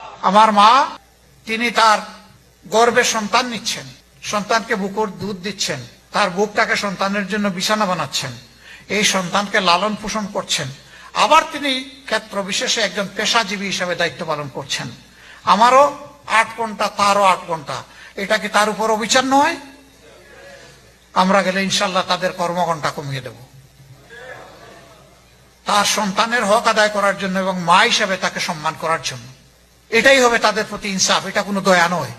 আমার মা, তিনি তার গর্বে সন্তান নিচ্ছেন। সন্তানকে বুকুর দুধ দিচ্ছেন। তার বুকটাকে সন্তানের জন্য বিছানা বানাচ্ছেন। এই সন্তানকে লালন পোষণ করছেন। আবার তিনি ক্ষেত্র বিশেষে একজন পেশাজীবী হিসাবে দায়িত্ব পালন করছেন। আমারও আট ঘণ্টা, তারও আট ঘণ্টা। এটা কি তার উপর অবিচার নয়? আমরা গেলে ইনশাল্লাহ তাদের কর্মঘণ্টা কমিয়ে দেব। তার সন্তানের হক আদায় করার জন্য এবং মা হিসাবে তাকে সম্মান করার জন্য। এটাই হবে তাদের প্রতি ইনসাফ, এটা কোনো দয়া নয়।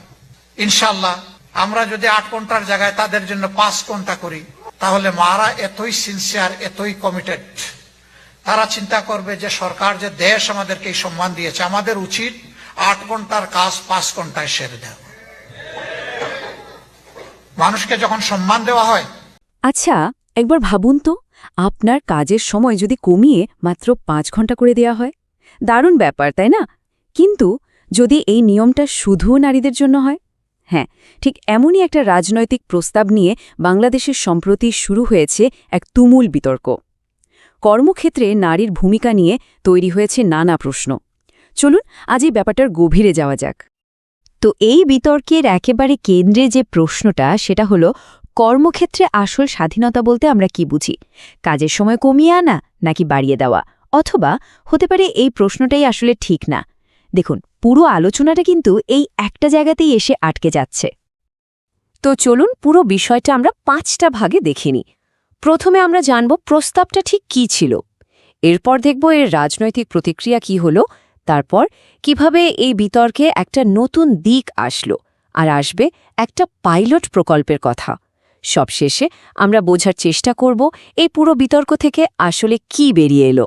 ইনশাল্লাহ আমরা যদি আট ঘণ্টার জায়গায় তাদের জন্য পাঁচ ঘণ্টা করি, তাহলে মারা এতই সিনসিয়ার এতই কমিটেড তারা চিন্তা করবে যে সরকার যে দেশ আমাদেরকে এই সম্মান দিয়েছে, আমাদের উচিত আট ঘণ্টার কাজ পাঁচ ঘন্টায় সেরে দেওয়া। মানুষকে যখন সম্মান দেওয়া হয় আচ্ছা একবার ভাবুন তো, আপনার কাজের সময় যদি কমিয়ে মাত্র পাঁচ ঘণ্টা করে দেয়া হয়। দারুণ ব্যাপার, তাই না? কিন্তু যদি এই নিয়মটা শুধু নারীদের জন্য হয়? হ্যাঁ ঠিক এমনই একটা রাজনৈতিক প্রস্তাব নিয়ে বাংলাদেশের সম্প্রতি শুরু হয়েছে এক তুমুল বিতর্ক। কর্মক্ষেত্রে নারীর ভূমিকা নিয়ে তৈরি হয়েছে নানা প্রশ্ন। চলুন আজ এই ব্যাপারটার গভীরে যাওয়া যাক। তো এই বিতর্কের একেবারে কেন্দ্রে যে প্রশ্নটা, সেটা হলো, কর্মক্ষেত্রে আসল স্বাধীনতা বলতে আমরা কি বুঝি? কাজের সময় কমিয়ে আনা নাকি বাড়িয়ে দেওয়া? অথবা, হতে পারে এই প্রশ্নটাই আসলে ঠিক না। দেখুন, পুরো আলোচনাটা কিন্তু এই একটা জায়গাতেই এসে আটকে যাচ্ছে। তো চলুন পুরো বিষয়টা আমরা পাঁচটা ভাগে দেখে নিই। প্রথমে আমরা জানব প্রস্তাবটা ঠিক কি ছিল। এরপর দেখব এর রাজনৈতিক প্রতিক্রিয়া কি হলো, তারপর কীভাবে এই বিতর্কে একটা নতুন দিক আসলো, আর আসবে একটা পাইলট প্রকল্পের কথা। সবশেষে আমরা বোঝার চেষ্টা করব এই পুরো বিতর্ক থেকে আসলে কি বেরিয়ে এলো।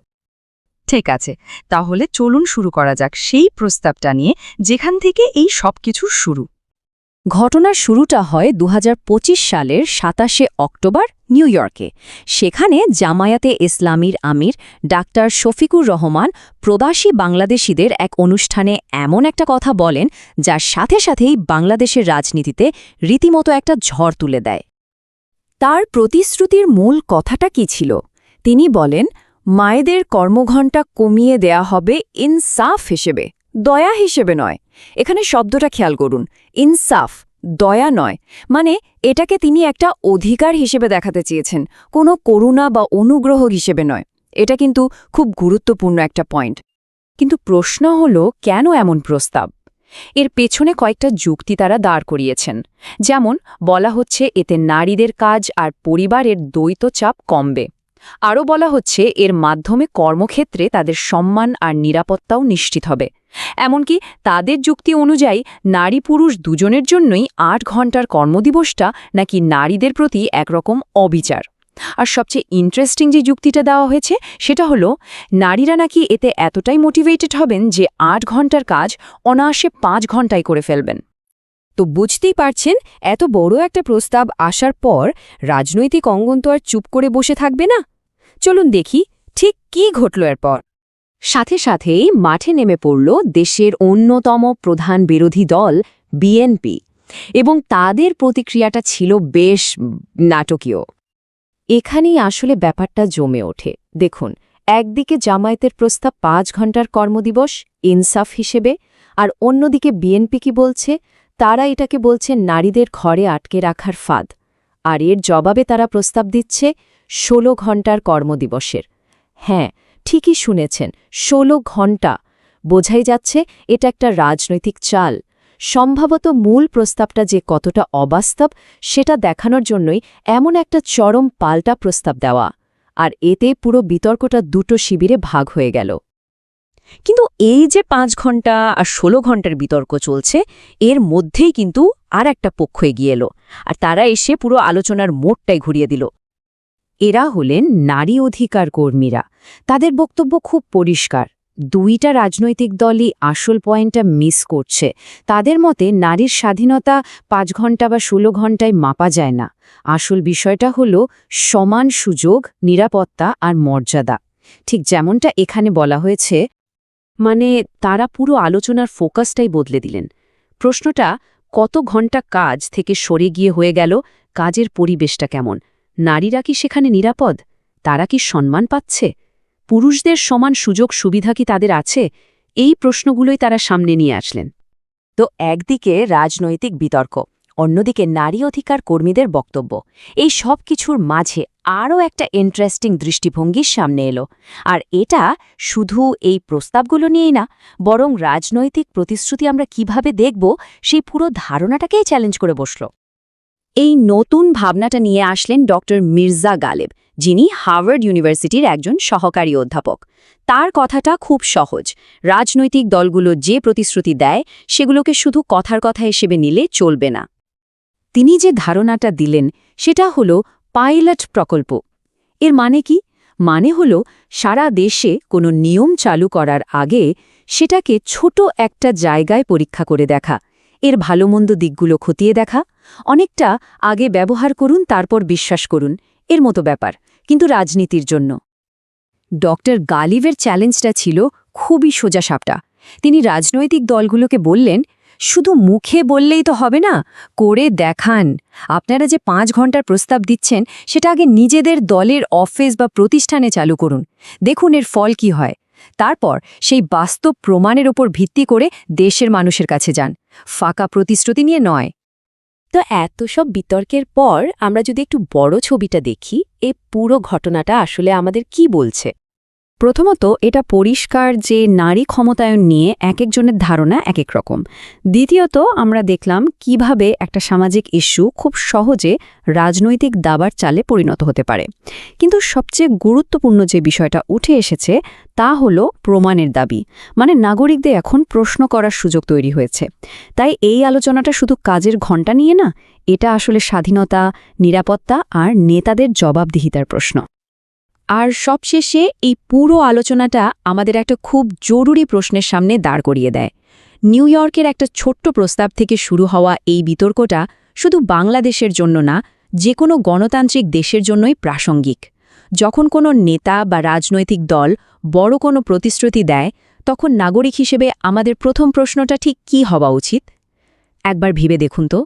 ঠিক আছে, তাহলে চলুন শুরু করা যাক সেই প্রস্তাবটা নিয়ে যেখান থেকে এই সব কিছুর শুরু। ঘটনার শুরুটা হয় দু হাজার পঁচিশ সালের সাতাশে অক্টোবর নিউ ইয়র্কে। সেখানে জামায়াতে ইসলামীর আমির ডাক্তার শফিকুর রহমান প্রবাসী বাংলাদেশিদের এক অনুষ্ঠানে এমন একটা কথা বলেন, যার সাথে সাথেই বাংলাদেশের রাজনীতিতে রীতিমতো একটা ঝড় তুলে দেয়। তার প্রতিশ্রুতির মূল কথাটা কি ছিল? তিনি বলেন মায়েদের কর্মঘণ্টা কমিয়ে দেয়া হবে ইনসাফ হিসেবে, দয়া হিসেবে নয়। এখানে শব্দটা খেয়াল করুন, ইনসাফ, দয়া নয়। মানে এটাকে তিনি একটা অধিকার হিসেবে দেখাতে চেয়েছেন, কোনো করুণা বা অনুগ্রহ হিসেবে নয়। এটা কিন্তু খুব গুরুত্বপূর্ণ একটা পয়েন্ট। কিন্তু প্রশ্ন হল, কেন এমন প্রস্তাব? এর পেছনে কয়েকটা যুক্তি তারা দাঁড় করিয়েছেন। যেমন, বলা হচ্ছে, এতে নারীদের কাজ আর পরিবারের দ্বৈত চাপ কমবে। আরও বলা হচ্ছে, এর মাধ্যমে কর্মক্ষেত্রে তাদের সম্মান আর নিরাপত্তাও নিশ্চিত হবে। এমনকি তাদের যুক্তি অনুযায়ী, নারী পুরুষ দুজনের জন্যই আট ঘণ্টার কর্মদিবসটা নাকি নারীদের প্রতি একরকম অবিচার। আর সবচেয়ে ইন্টারেস্টিং যে যুক্তিটা দেওয়া হয়েছে, সেটা হলো, নারীরা নাকি এতে এতটাই মোটিভেটেড হবেন যে আট ঘণ্টার কাজ অনায়াসে পাঁচ ঘন্টায় করে ফেলবেন। তো বুঝতেই পারছেন, এত বড় একটা প্রস্তাব আসার পর রাজনৈতিক অঙ্গন তো আর চুপ করে বসে থাকবে না? চলুন দেখি, ঠিক কি ঘটল এরপর। সাথে সাথেই মাঠে নেমে পড়ল দেশের অন্যতম প্রধান বিরোধী দল, বিএনপি, এবং তাদের প্রতিক্রিয়াটা ছিল বেশ নাটকীয়। এখানেই আসলে ব্যাপারটা জমে ওঠে। দেখুন, একদিকে জামায়াতের প্রস্তাব পাঁচ ঘণ্টার কর্মদিবস, ইনসাফ হিসেবে, আর অন্যদিকে বিএনপি কি বলছে? তারা এটাকে বলছে নারীদের ঘরে আটকে রাখার ফাঁদ। আর এর জবাবে তারা প্রস্তাব দিচ্ছে ১৬ ঘণ্টার কর্মদিবসের। হ্যাঁ ঠিকই শুনেছেন ১৬ ঘণ্টা বোঝাই যাচ্ছে, এটা একটা রাজনৈতিক চাল। সম্ভবত মূল প্রস্তাবটা যে কতটা অবাস্তব, সেটা দেখানোর জন্যই এমন একটা চরম পাল্টা প্রস্তাব দেওয়া। আর এতে পুরো বিতর্কটা দুটো শিবিরে ভাগ হয়ে গেল। কিন্তু এই যে পাঁচ ঘণ্টা আর ১৬ ঘণ্টার বিতর্ক চলছে, এর মধ্যেই কিন্তু আর একটা পক্ষ এগিয়ে এলো আর তারা এসে পুরো আলোচনার মোড়টাই ঘুরিয়ে দিল। এরা হলেন নারী অধিকার কর্মীরা। তাদের বক্তব্য খুব পরিষ্কার। দুইটা রাজনৈতিক দলই আসল পয়েন্টটা মিস করছে। তাদের মতে নারীর স্বাধীনতা পাঁচ ঘণ্টা বা ষোলো ঘন্টায় মাপা যায় না। আসল বিষয়টা হল সমান সুযোগ, নিরাপত্তা আর মর্যাদা। ঠিক যেমনটা এখানে বলা হয়েছে মানে তারা পুরো আলোচনার ফোকাসটাই বদলে দিলেন। প্রশ্নটা, কত ঘণ্টা কাজ থেকে সরে গিয়ে হয়ে গেল, কাজের পরিবেশটা কেমন? নারীরা কি সেখানে নিরাপদ? তারা কি সম্মান পাচ্ছে? পুরুষদের সমান সুযোগ সুবিধা কি তাদের আছে? এই প্রশ্নগুলোই তারা সামনে নিয়ে আসলেন। তো একদিকে রাজনৈতিক বিতর্ক, অন্যদিকে নারী অধিকার কর্মীদের বক্তব্য। এই সব কিছুর মাঝে আরও একটা ইন্টারেস্টিং দৃষ্টিভঙ্গির সামনে এলো। আর এটা শুধু এই প্রস্তাবগুলো নিয়েই না, বরং রাজনৈতিক প্রতিশ্রুতি আমরা কীভাবে দেখব, সেই পুরো ধারণাটাকেই চ্যালেঞ্জ করে বসল। এই নতুন ভাবনাটা নিয়ে আসলেন ড মির্জা গালেব, যিনি হার্ভার্ড ইউনিভার্সিটির একজন সহকারী অধ্যাপক। তার কথাটা খুব সহজ। রাজনৈতিক দলগুলো যে প্রতিশ্রুতি দেয়, সেগুলোকে শুধু কথার কথা হিসেবে নিলে চলবে না। তিনি যে ধারণাটা দিলেন, সেটা হল পাইলট প্রকল্প। এর মানে কি? মানে হল, সারা দেশে কোনো নিয়ম চালু করার আগে সেটাকে ছোট একটা জায়গায় পরীক্ষা করে দেখা। এর ভালোমন্দ দিকগুলো খতিয়ে দেখা। অনেকটা আগে ব্যবহার করুন, তারপর বিশ্বাস করুন। এর মতো ব্যাপার, কিন্তু রাজনীতির জন্য। ডক্টর গালিভের চ্যালেঞ্জটা ছিল খুবই সোজা সাপটা তিনি রাজনৈতিক দলগুলোকে বললেন শুধু মুখে বললেই তো হবে না, করে দেখান। আপনারা যে পাঁচ ঘণ্টার প্রস্তাব দিচ্ছেন, সেটা আগে নিজেদের দলের অফিস বা প্রতিষ্ঠানে চালু করুন। দেখুন এর ফল কি হয়। তারপর সেই বাস্তব প্রমাণের ওপর ভিত্তি করে দেশের মানুষের কাছে যান। ফাঁকা প্রতিশ্রুতি নিয়ে নয়। তো এত সব বিতর্কের পর আমরা যদি একটু বড় ছবিটা দেখি, এ পুরো ঘটনাটা আসলে আমাদের কি বলছে? প্রথমত, এটা পরিষ্কার যে নারী ক্ষমতায়ন নিয়ে এক একজনের ধারণা এক এক রকম। দ্বিতীয়ত, আমরা দেখলাম কীভাবে একটা সামাজিক ইস্যু খুব সহজে রাজনৈতিক দাবার চালে পরিণত হতে পারে। কিন্তু সবচেয়ে গুরুত্বপূর্ণ যে বিষয়টা উঠে এসেছে, তা হলো প্রমাণের দাবি। মানে নাগরিকদের এখন প্রশ্ন করার সুযোগ তৈরি হয়েছে। তাই এই আলোচনাটা শুধু কাজের ঘণ্টা নিয়ে না, এটা আসলে স্বাধীনতা, নিরাপত্তা আর নেতাদের জবাবদিহিতার প্রশ্ন। আর সবশেষে এই পুরো আলোচনাটা আমাদের একটা খুব জরুরি প্রশ্নের সামনে দাঁড় করিয়ে দেয়। নিউ ইয়র্কের একটা ছোট্ট প্রস্তাব থেকে শুরু হওয়া এই বিতর্কটা শুধু বাংলাদেশের জন্য না, যে কোনো গণতান্ত্রিক দেশের জন্যই প্রাসঙ্গিক। যখন কোনো নেতা বা রাজনৈতিক দল বড় কোনো প্রতিশ্রুতি দেয়, তখন নাগরিক হিসেবে আমাদের প্রথম প্রশ্নটা ঠিক কী হওয়া উচিত? একবার ভেবে দেখুন তো।